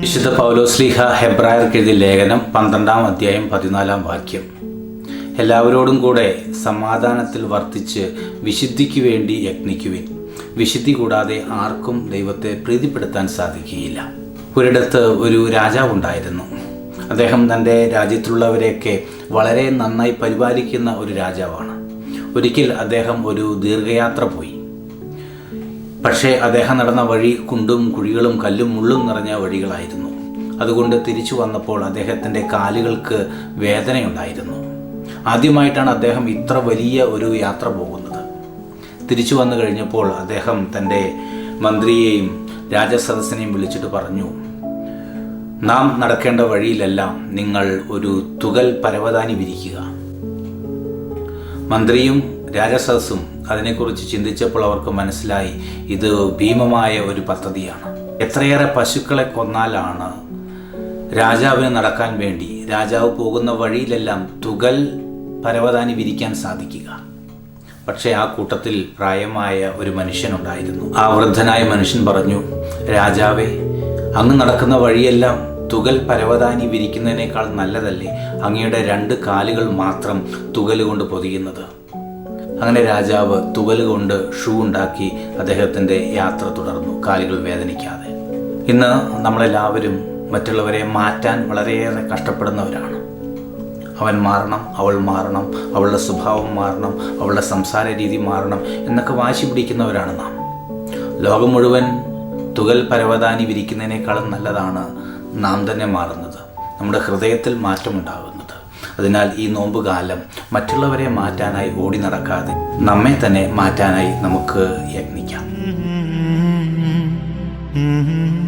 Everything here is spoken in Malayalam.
വിശുദ്ധ പൗലോസ്ലിഹ ഹെബ്രായർക്കെഴുതി ലേഖനം പന്ത്രണ്ടാം അധ്യായം പതിനാലാം വാക്യം. എല്ലാവരോടും കൂടെ സമാധാനത്തിൽ വർത്തിച്ച് വിശുദ്ധിക്ക് വേണ്ടി യത്നിക്കുവിൻ വിശുദ്ധി കൂടാതെ ആർക്കും ദൈവത്തെ പ്രീതിപ്പെടുത്താൻ സാധിക്കുകയില്ല. ഒരിടത്ത് ഒരു രാജാവുണ്ടായിരുന്നു അദ്ദേഹം തന്റെ രാജ്യത്തുള്ളവരെയൊക്കെ വളരെ നന്നായി പരിപാലിക്കുന്ന ഒരു രാജാവാണ്. ഒരിക്കൽ അദ്ദേഹം ഒരു ദീർഘയാത്ര പോയി. പക്ഷേ അദ്ദേഹം നടന്ന വഴി കുണ്ടും കുഴികളും കല്ലും മുള്ളും നിറഞ്ഞ വഴികളായിരുന്നു. അതുകൊണ്ട് തിരിച്ചു വന്നപ്പോൾ അദ്ദേഹത്തിന്റെ കാലുകൾക്ക് വേദനയുണ്ടായിരുന്നു. ആദ്യമായിട്ടാണ് അദ്ദേഹം ഇത്ര വലിയ ഒരു യാത്ര പോകുന്നത്. തിരിച്ചു വന്നു കഴിഞ്ഞപ്പോൾ അദ്ദേഹം തന്റെ മന്ത്രിയെയും രാജസദസ്സിനെയും വിളിച്ചിട്ട് പറഞ്ഞു നാം നടക്കേണ്ട വഴിയിലെല്ലാം നിങ്ങൾ ഒരു തുകൽ പരവതാനി വിരിക്കുക. മന്ത്രിയും രാജസദസ്സും അതിനെക്കുറിച്ച് ചിന്തിച്ചപ്പോൾ അവർക്ക് മനസ്സിലായി ഇത് ഭീമമായ ഒരു പദ്ധതിയാണ്. എത്രയേറെ പശുക്കളെ കൊന്നാലാണ് രാജാവിന് നടക്കാൻ വേണ്ടി രാജാവ് പോകുന്ന വഴിയിലെല്ലാം തുകൽ പരവതാനി വിരിക്കാൻ സാധിക്കുക. പക്ഷേ ആ കൂട്ടത്തിൽ പ്രായമായ ഒരു മനുഷ്യനുണ്ടായിരുന്നു. ആ വൃദ്ധനായ മനുഷ്യൻ പറഞ്ഞു രാജാവേ അങ്ങ് നടക്കുന്ന വഴിയെല്ലാം തുകൽ പരവതാനി വിരിക്കുന്നതിനേക്കാൾ നല്ലതല്ലേ അങ്ങയുടെ രണ്ട് കാലുകൾ മാത്രം തുകൽ കൊണ്ട് പൊതിയുന്നത്? അങ്ങനെ രാജാവ് തുകൽ കൊണ്ട് ഷൂ ഉണ്ടാക്കി അദ്ദേഹത്തിന്റെ യാത്ര തുടർന്നു. കാലുകൾ വേദനിക്കാതെ. ഇന്ന് നമ്മളെല്ലാവരും മറ്റുള്ളവരെ മാറ്റാൻ വളരെയേറെ കഷ്ടപ്പെടുന്നവരാണ്. അവൻ മാറണം അവൾ മാറണം അവളുടെ സ്വഭാവം മാറണം അവളുടെ സംസാര രീതി മാറണം എന്നൊക്കെ വാശി പിടിക്കുന്നവരാണ് നാം. ലോകം മുഴുവൻ തുകൽ പരവതാനി വിരിക്കുന്നതിനേക്കാളും നല്ലതാണ് നാം തന്നെ മാറുന്നത്. നമ്മുടെ ഹൃദയത്തിൽ മാറ്റമുണ്ടാകുന്നത് അതിനാൽ ഈ നോമ്പ് കാലം മറ്റുള്ളവരെ മാറ്റാനായി ഓടി നടക്കാതെ നമ്മെ തന്നെ മാറ്റാനായി നമുക്ക് യത്നിക്കാം. Mm-hmm. mm-hmm. mm-hmm.